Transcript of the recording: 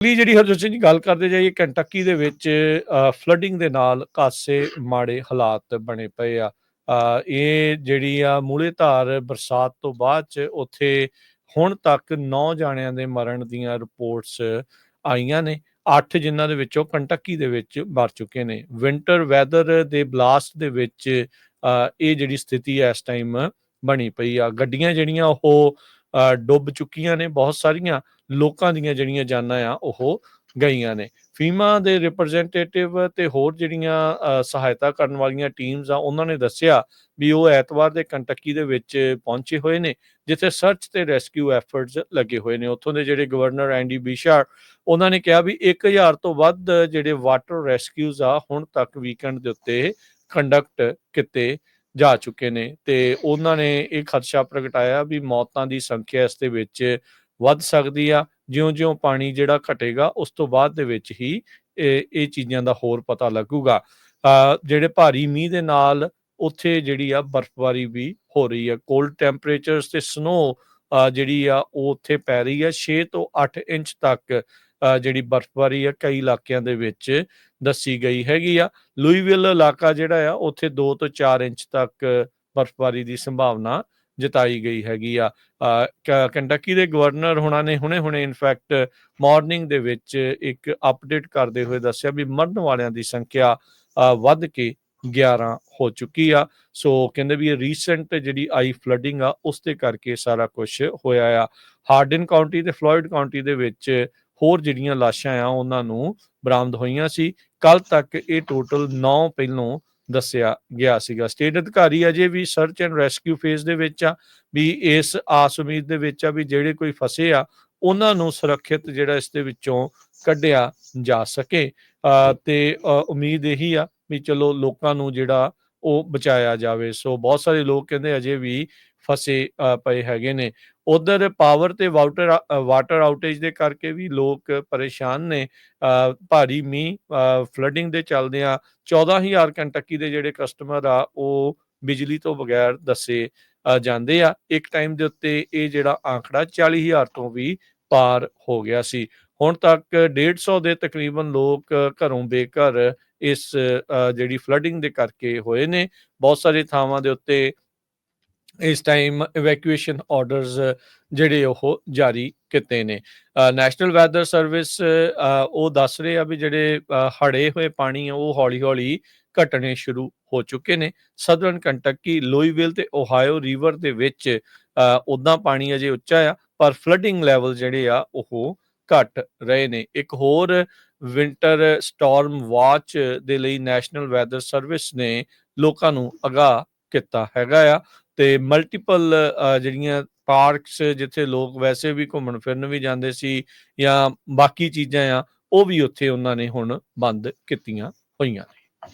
ਅਗਲੀ ਜਿਹੜੀ ਹਰਜੋਤ ਸਿੰਘ ਜੀ ਗੱਲ ਕਰਦੇ ਜਾਈਏ ਕੰਟਕੀ ਦੇ ਵਿੱਚ ਫਲੱਡਿੰਗ ਦੇ ਨਾਲ ਕਾਸੇ ਮਾੜੇ ਹਾਲਾਤ ਬਣੇ ਪਏ ਆ। ਇਹ ਜਿਹੜੀ ਆ ਮੂਲੇ ਧਾਰ ਬਰਸਾਤ ਤੋਂ ਬਾਅਦ ਚ ਉੱਥੇ ਹੁਣ ਤੱਕ 9 ਜਾਣਿਆਂ ਦੇ ਮਰਨ ਦੀਆਂ ਰਿਪੋਰਟਸ ਆਈਆਂ ਨੇ। 8 ਜਿਨ੍ਹਾਂ ਦੇ ਵਿੱਚੋਂ ਕੰਟੱਕੀ ਦੇ ਵਿੱਚ ਮਰ ਚੁੱਕੇ ਨੇ। ਵਿੰਟਰ ਵੈਦਰ ਦੇ ਬਲਾਸਟ ਦੇ ਵਿੱਚ ਇਹ ਜਿਹੜੀ ਸਥਿਤੀ ਹੈ ਇਸ ਟਾਈਮ ਬਣੀ ਪਈ ਆ। ਗੱਡੀਆਂ ਜਿਹੜੀਆਂ ਉਹ ਡੁੱਬ ਚੁੱਕੀਆਂ ਨੇ, ਬਹੁਤ ਸਾਰੀਆਂ ਲੋਕਾਂ ਦੀਆਂ ਜਿਹੜੀਆਂ ਜਾਨਾਂ ਆ, ਉਹ ਗਈਆਂ ਨੇ। ਫੀਮਾ ਦੇ ਰਿਪਰੈਜ਼ੈਂਟੇਟਿਵ ਤੇ ਹੋਰ ਜਿਹੜੀਆਂ ਸਹਾਇਤਾ ਕਰਨ ਵਾਲੀਆਂ ਟੀਮਸ ਆ, ਉਹਨਾਂ ਨੇ ਦੱਸਿਆ ਵੀ ਉਹ ਐਤਵਾਰ ਦੇ ਕੰਟਕੀ ਦੇ ਵਿੱਚ ਪਹੁੰਚੇ ਹੋਏ ਨੇ, ਜਿੱਥੇ ਸਰਚ ਤੇ ਰੈਸਕਿਊ ਐਫਰਟਸ ਲੱਗੇ ਹੋਏ ਨੇ। ਉੱਥੋਂ ਦੇ ਜਿਹੜੇ ਗਵਰਨਰ ਐਂਡੀ ਬਿਸ਼ਾਰ ਉਹਨਾਂ ਨੇ ਕਿਹਾ ਵੀ 1000 ਤੋਂ ਵੱਧ ਜਿਹੜੇ ਵਾਟਰ ਰੈਸਕਿਊਜ਼ ਆ, ਹੁਣ ਤੱਕ ਵੀਕਐਂਡ ਦੇ ਉੱਤੇ ਕੰਡਕਟ ਕੀਤੇ ਜਾ ਚੁੱਕੇ ਨੇ ਤੇ ਉਹਨਾਂ ਨੇ ਇਹ ਖਦਸ਼ਾ ਪ੍ਰਗਟਾਇਆ ਵੀ ਮੌਤਾਂ ਦੀ ਸੰਖਿਆ ਇਸ ਦੇ ਵਿੱਚ ਵੱਧ ਸਕਦੀ ਆ, ਜਿਉਂ-ਜਿਉਂ ਪਾਣੀ ਜਿਹੜਾ ਘਟੇਗਾ, ਉਸ ਤੋਂ ਬਾਅਦ ਦੇ ਵਿੱਚ ਹੀ ਇਹ ਇਹ ਚੀਜ਼ਾਂ ਦਾ ਹੋਰ ਪਤਾ ਲੱਗੂਗਾ। ਜਿਹੜੇ ਭਾਰੀ ਮੀਂਹ ਦੇ ਨਾਲ ਉੱਥੇ ਜਿਹੜੀ ਆ ਬਰਫ਼ਬਾਰੀ ਵੀ ਹੋ ਰਹੀ ਆ। ਕੋਲਡ ਟੈਂਪਰੇਚਰਸ ਤੇ ਸਨੋ ਜਿਹੜੀ ਆ ਉਹ ਉੱਥੇ ਪੈ ਰਹੀ ਆ 6 ਤੋਂ 8 ਇੰਚ ਤੱਕ। ਜਿਹੜੀ ਬਰਫ਼ਬਾਰੀ ਆ ਕਈ ਇਲਾਕਿਆਂ ਦੇ ਵਿੱਚ ਦੱਸੀ ਗਈ ਹੈਗੀ ਆ। ਲੂਈਵਿਲ ਇਲਾਕਾ ਜਿਹੜਾ ਆ ਉੱਥੇ 2 ਤੋਂ 4 ਇੰਚ ਤੱਕ ਬਰਫ਼ਬਾਰੀ ਦੀ ਸੰਭਾਵਨਾ ਜਤਾਈ ਗਈ ਹੈਗੀ ਆ। ਅ, ਕੰਟਕੀ ਦੇ ਗਵਰਨਰ ਹੁਣਾਂ ਨੇ ਹੁਣੇ-ਹੁਣੇ ਇਨਫੈਕਟ ਮਾਰਨਿੰਗ ਦੇ ਵਿੱਚ ਇੱਕ ਅਪਡੇਟ ਕਰਦੇ ਹੋਏ ਦੱਸਿਆ ਵੀ ਮਰਨ ਵਾਲਿਆਂ ਦੀ ਸੰਖਿਆ ਅ, ਵੱਧ ਕੇ 11 ਹੋ ਚੁੱਕੀ ਆ। ਸੋ ਕਹਿੰਦੇ ਵੀ ਇਹ ਰੀਸੈਂਟ ਜਿਹੜੀ ਆਈ ਫਲੱਡਿੰਗ ਆ ਉਸ ਦੇ ਕਰਕੇ ਸਾਰਾ ਕੁਝ ਹੋਇਆ ਆ। ਹਾਰਡਨ ਕਾਉਂਟੀ ਤੇ ਫਲੋਇਡ ਕਾਉਂਟੀ ਦੇ ਵਿੱਚ ਹੋਰ ਜਿਹੜੀਆਂ ਲਾਸ਼ਾਂ ਆ ਉਹਨਾਂ ਨੂੰ ਬਰਾਮਦ ਹੋਈਆਂ ਸੀ। ਕੱਲ ਤੱਕ ਇਹ ਟੋਟਲ 9 ਪਹਿਲੋਂ ਦੱਸਿਆ ਗਿਆ ਸੀਗਾ। ਸਟੇਟ ਅਧਿਕਾਰੀ ਅਜੇ ਵੀ ਸਰਚ ਐਂਡ ਰੈਸਕਿਊ ਫੇਜ਼ ਦੇ ਵਿੱਚ ਆ ਵੀ ਇਸ ਆਸ ਉਮੀਦ ਦੇ ਵਿੱਚ ਆ ਵੀ ਜਿਹੜੇ ਕੋਈ ਫਸੇ ਆ ਉਹਨਾਂ ਨੂੰ ਸੁਰੱਖਿਅਤ ਜਿਹੜਾ ਇਸ ਦੇ ਵਿੱਚੋਂ ਕੱਢਿਆ ਜਾ ਸਕੇ। ਅ, ਤੇ ਉਮੀਦ ਇਹੀ ਆ ਵੀ ਚਲੋ ਲੋਕਾਂ ਨੂੰ ਜਿਹੜਾ ਉਹ ਬਚਾਇਆ ਜਾਵੇ। ਸੋ ਬਹੁਤ ਸਾਰੇ ਲੋਕ ਕਹਿੰਦੇ ਅਜੇ ਵੀ ਫਸੇ ਪਏ ਹੈਗੇ ਨੇ। ਉਧਰ ਪਾਵਰ ਤੇ ਵਾਟਰ ਵਾਟਰ ਆਊਟੇਜ ਦੇ ਕਰਕੇ ਵੀ ਲੋਕ ਪਰੇਸ਼ਾਨ ਨੇ। ਅ, ਭਾਰੀ ਮੀਂਹ ਫਲੱਡਿੰਗ ਦੇ ਚੱਲਦਿਆਂ 14000 ਕੰਟਕੀ ਦੇ ਜਿਹੜੇ ਕਸਟਮਰ ਆ ਉਹ ਬਿਜਲੀ ਤੋਂ ਬਗੈਰ ਦੱਸੇ ਜਾਂਦੇ ਆ। ਇੱਕ ਟਾਈਮ ਦੇ ਉੱਤੇ ਇਹ ਜਿਹੜਾ ਆંકੜਾ 40000 ਤੋਂ ਵੀ ਪਾਰ ਹੋ ਗਿਆ ਸੀ। ਹੁਣ ਤੱਕ 150 ਦੇ ਤਕਰੀਬਨ ਲੋਕ ਘਰੋਂ ਬੇਘਰ ਇਸ ਜਿਹੜੀ ਫਲੱਡਿੰਗ ਦੇ ਕਰਕੇ ਹੋਏ ਨੇ। ਬਹੁਤ ਸਾਰੇ ਥਾਵਾਂ ਦੇ ਉੱਤੇ ਇਸ ਟਾਈਮ ਇਵੈਕੂਏਸ਼ਨ ਆਰਡਰਸ ਜਿਹੜੇ ਉਹ ਜਾਰੀ ਕੀਤੇ ਨੇ। ਨੈਸ਼ਨਲ ਵੈਦਰ ਸਰਵਿਸ ਉਹ ਦੱਸ ਰਹੇ ਆ ਵੀ ਜਿਹੜੇ ਹੜੇ ਹੋਏ ਪਾਣੀ ਆ, ਉਹ ਹੌਲੀ-ਹੌਲੀ ਘਟਣੇ ਸ਼ੁਰੂ ਹੋ ਚੁੱਕੇ ਨੇ। ਸਦਰਨ ਕੰਟਕੀ ਲੋਈਵਿਲ ਤੇ ਓਹਾਇਓ ਰਿਵਰ ਦੇ ਵਿੱਚ ਉਦਾਂ ਪਾਣੀ ਅਜੇ ਉੱਚਾ ਆ, ਪਰ ਫਲੱਡਿੰਗ ਲੈਵਲ ਜਿਹੜੇ ਆ, ਉਹ ਘਟ ਰਹੇ ਨੇ। ਇੱਕ ਹੋਰ ਵਿੰਟਰ ਸਟਾਰਮ ਵਾਚ ਦੇ ਲਈ ਨੈਸ਼ਨਲ ਵੈਦਰ ਸਰਵਿਸ ਨੇ ਲੋਕਾਂ ਨੂੰ ਅਗਾਹ ਕੀਤਾ ਹੈਗਾ ਆ ਤੇ ਮਲਟੀਪਲ ਜਿਹੜੀਆਂ ਪਾਰਕਸ ਜਿੱਥੇ ਲੋਕ ਵੈਸੇ ਵੀ ਘੁੰਮਣ ਫਿਰਨ ਵੀ ਜਾਂਦੇ ਸੀ ਜਾਂ ਬਾਕੀ ਚੀਜ਼ਾਂ ਆ, ਉਹ ਵੀ ਉੱਥੇ ਉਹਨਾਂ ਨੇ ਹੁਣ ਬੰਦ ਕੀਤੀਆਂ ਹੋਈਆਂ ਨੇ।